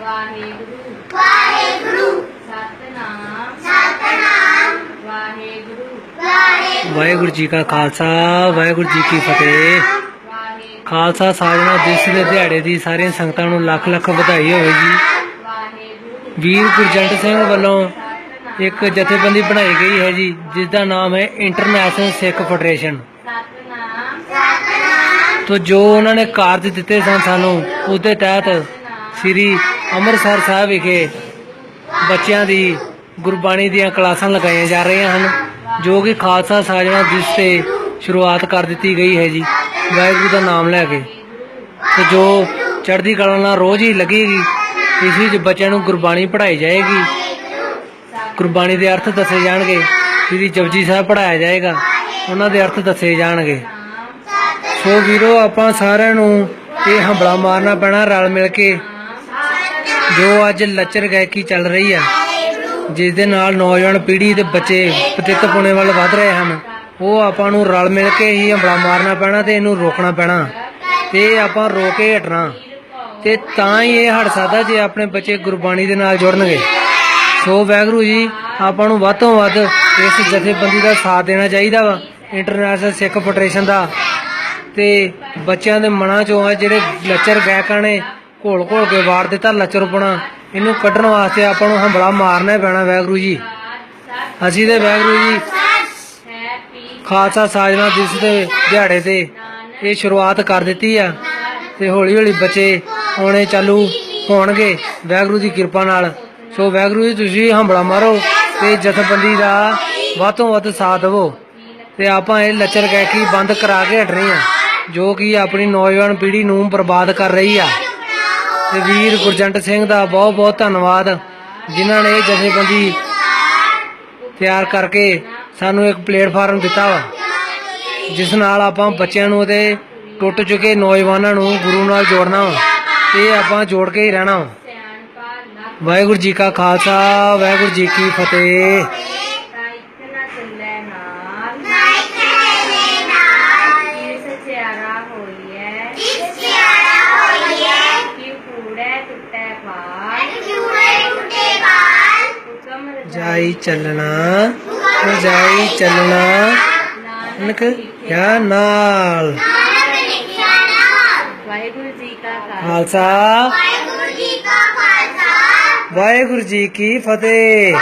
ਵਾਹਿਗੁਰੂ। ਵਾਹਿਗੁਰੂ। ਸਤਨਾਮ। ਸਤਨਾਮ। ਵਾਹਿਗੁਰੂ। ਵਾਹਿਗੁਰੂ। ਵਾਹਿਗੁਰੂ ਜੀ ਕਾ ਖਾਲਸਾ ਵਾਹਿਗੁਰੂ ਜੀ ਕੀ ਫਤਿਹ। ਖਾਲਸਾ ਸਾਜਣਾ ਦਿਵਸ ਦੇ ਦਿਹਾੜੇ ਦੀ ਸਾਰੀਆਂ ਸੰਗਤਾਂ ਨੂੰ ਲੱਖ ਲੱਖ ਵਧਾਈ ਹੋਵੇ ਜੀ ਵਾਹਿਗੁਰੂ। ਵੀਰ ਗੁਰਜੰਟ ਸਿੰਘ ਵੱਲੋਂ ਇੱਕ ਜਥੇਬੰਦੀ ਬਣਾਈ ਗਈ ਹੈ ਜੀ ਜਿਸ ਦਾ ਨਾਮ ਹੈ ਇੰਟਰਨੈਸ਼ਨਲ ਸਿੱਖ ਫੈਡਰੇਸ਼ਨ। ਸਤਨਾਮ। ਸਤਨਾਮ। ਤੋਂ ਜੋ ਉਹਨਾਂ ਨੇ ਕਾਰਜ ਦਿੱਤੇ ਸਨ ਸਾਨੂੰ ਉਹਦੇ ਤਹਿਤ ਸ੍ਰੀ ਅੰਮ੍ਰਿਤਸਰ ਸਾਹਿਬ ਵਿਖੇ ਬੱਚਿਆਂ ਦੀ ਗੁਰਬਾਣੀ ਦੀਆਂ ਕਲਾਸਾਂ ਲਗਾਈਆਂ ਜਾ ਰਹੀਆਂ ਹਨ, ਜੋ ਕਿ ਖਾਲਸਾ ਸਾਜਣਾ ਦਿਵਸ ਤੇ ਸ਼ੁਰੂਆਤ ਕਰ ਦਿੱਤੀ ਗਈ ਹੈ ਜੀ। ਵਾਹਿਗੁਰੂ ਦਾ ਨਾਮ ਲੈ ਕੇ। ਤੇ ਜੋ ਚੜ੍ਹਦੀ ਕਲਾ ਨਾਲ ਰੋਜ਼ ਹੀ ਲੱਗੇਗੀ, ਇਸ ਵਿੱਚ ਬੱਚਿਆਂ ਨੂੰ ਗੁਰਬਾਣੀ ਪੜ੍ਹਾਈ ਜਾਏਗੀ। ਗੁਰਬਾਣੀ ਦੇ ਅਰਥ ਦੱਸੇ ਜਾਣਗੇ। ਸ੍ਰੀ ਜਪਜੀ ਸਾਹਿਬ ਪੜ੍ਹਾਇਆ ਜਾਏਗਾ। ਉਹਨਾਂ ਦੇ ਅਰਥ ਦੱਸੇ ਜਾਣਗੇ। ਸੋ ਵੀਰੋ, ਆਪਾਂ ਸਾਰਿਆਂ ਨੂੰ ਇਹ ਹੰਬਲਾ ਮਾਰਨਾ ਪੈਣਾ, ਰਲ ਮਿਲ ਕੇ ਜੋ ਅੱਜ ਲੱਚਰ ਗਾਇਕੀ ਚੱਲ ਰਹੀ ਹੈ, ਜਿਸ ਦੇ ਨਾਲ ਨੌਜਵਾਨ ਪੀੜ੍ਹੀ ਤੇ ਬੱਚੇ ਪਤਿਤ ਪੁਣੇ ਵੱਲ ਵਧ ਰਹੇ ਹਨ। ਉਹ ਆਪਾਂ ਨੂੰ ਰਲ ਮਿਲ ਕੇ ਹੀ ਹਮਲਾ ਮਾਰਨਾ ਪੈਣਾ ਤੇ ਇਹਨੂੰ ਰੋਕਣਾ ਪੈਣਾ। ਤੇ ਆਪਾਂ ਰੋਕ ਕੇ ਹਟਣਾ। ਤੇ ਤਾਂ ਹੀ ਇਹ ਹਟ ਸਕਦਾ ਜੇ ਆਪਣੇ ਬੱਚੇ ਗੁਰਬਾਣੀ ਦੇ ਨਾਲ ਜੁੜਨਗੇ। ਸੋ ਵਾਹਿਗੁਰੂ ਜੀ, ਆਪਾਂ ਨੂੰ ਵੱਧ ਤੋਂ ਵੱਧ ਇਸ ਜਥੇਬੰਦੀ ਦਾ ਸਾਥ ਦੇਣਾ ਚਾਹੀਦਾ ਵਾ, ਇੰਟਰਨੈਸ਼ਨਲ ਸਿੱਖ ਫੈਡਰੇਸ਼ਨ ਦਾ। ਤੇ ਬੱਚਿਆਂ ਦੇ ਮਨਾਂ ਚੋਂ ਆ ਜਿਹੜੇ ਲੱਚਰ ਗਾਇਕਾਂ ਨੇ ਘੋਲ ਘੋਲ ਕੇ ਵਾਰ ਦਿੱਤਾ ਲੱਚਰਪਣਾ ਇਹਨੂੰ ਕੱਢਣ ਵਾਸਤੇ ਆਪਾਂ ਨੂੰ ਹੰਬਲਾ ਮਾਰਨਾ ਪੈਣਾ, ਵਾਹਿਗੁਰੂ ਜੀ। ਅਸੀਂ ਤੇ ਵਾਹਿਗੁਰੂ ਜੀ, ਖਾਲਸਾ ਸਾਜਨਾ ਦਿਵਸ ਦੇ ਦਿਹਾੜੇ ਤੇ ਇਹ ਸ਼ੁਰੂਆਤ ਕਰ ਦਿੱਤੀ ਆ ਤੇ ਹੌਲੀ ਹੌਲੀ ਬੱਚੇ ਆਉਣੇ ਚਾਲੂ ਹੋਣਗੇ। ਵਾਹਿਗੁਰੂ ਦੀ ਕਿਰਪਾ ਨਾਲ। ਸੋ ਵਾਹਿਗੁਰੂ ਜੀ, ਤੁਸੀਂ ਹੰਬਲਾ ਮਾਰੋ ਤੇ ਜਥੇਬੰਦੀ ਦਾ ਵੱਧ ਤੋਂ ਵੱਧ ਸਾਥ ਦਿਵੋ। ਤੇ ਆਪਾਂ ਇਹ ਲੱਚਰ ਗਾਇਕੀ ਬੰਦ ਕਰਾ ਕੇ ਹਟਣੀ ਆ, ਜੋ ਕਿ ਆਪਣੀ ਨੌਜਵਾਨ ਪੀੜ੍ਹੀ ਨੂੰ ਬਰਬਾਦ ਕਰ ਰਹੀ ਆ। ਤੇ ਵੀਰ ਗੁਰਜੰਟ ਸਿੰਘ ਦਾ ਬਹੁਤ ਬਹੁਤ ਧੰਨਵਾਦ, ਜਿਨ੍ਹਾਂ ਨੇ ਜਥੇਬੰਦੀ ਤਿਆਰ ਕਰਕੇ ਸਾਨੂੰ ਇੱਕ ਪਲੇਟਫਾਰਮ ਦਿੱਤਾ ਵਾ, ਜਿਸ ਨਾਲ ਆਪਾਂ ਬੱਚਿਆਂ ਨੂੰ ਤੇ ਟੁੱਟ ਚੁੱਕੇ ਨੌਜਵਾਨਾਂ ਨੂੰ ਗੁਰੂ ਨਾਲ ਜੋੜਨਾ ਵਾ ਤੇ ਆਪਾਂ ਜੋੜ ਕੇ ਹੀ ਰਹਿਣਾ ਵਾ। ਵਾਹਿਗੁਰੂ ਜੀ ਕਾ ਖਾਲਸਾ, ਵਾਹਿਗੁਰੂ ਜੀ ਕੀ ਫਤਿਹ। ਜਾਈ ਚੱਲਣਾ ਜਾਈ ਚੱਲਣਾ। ਨਾਲ। ਨਾਨਕ ਨਾਮ ਵਾਹਿਗੁਰੂ ਜੀ ਕਾ ਖਾਲਸਾ। ਵਾਹਿਗੁਰੂ ਜੀ ਕਾ ਖਾਲਸਾ। ਵਾਹਿਗੁਰੂ ਜੀ ਕੀ ਫਤਿਹ।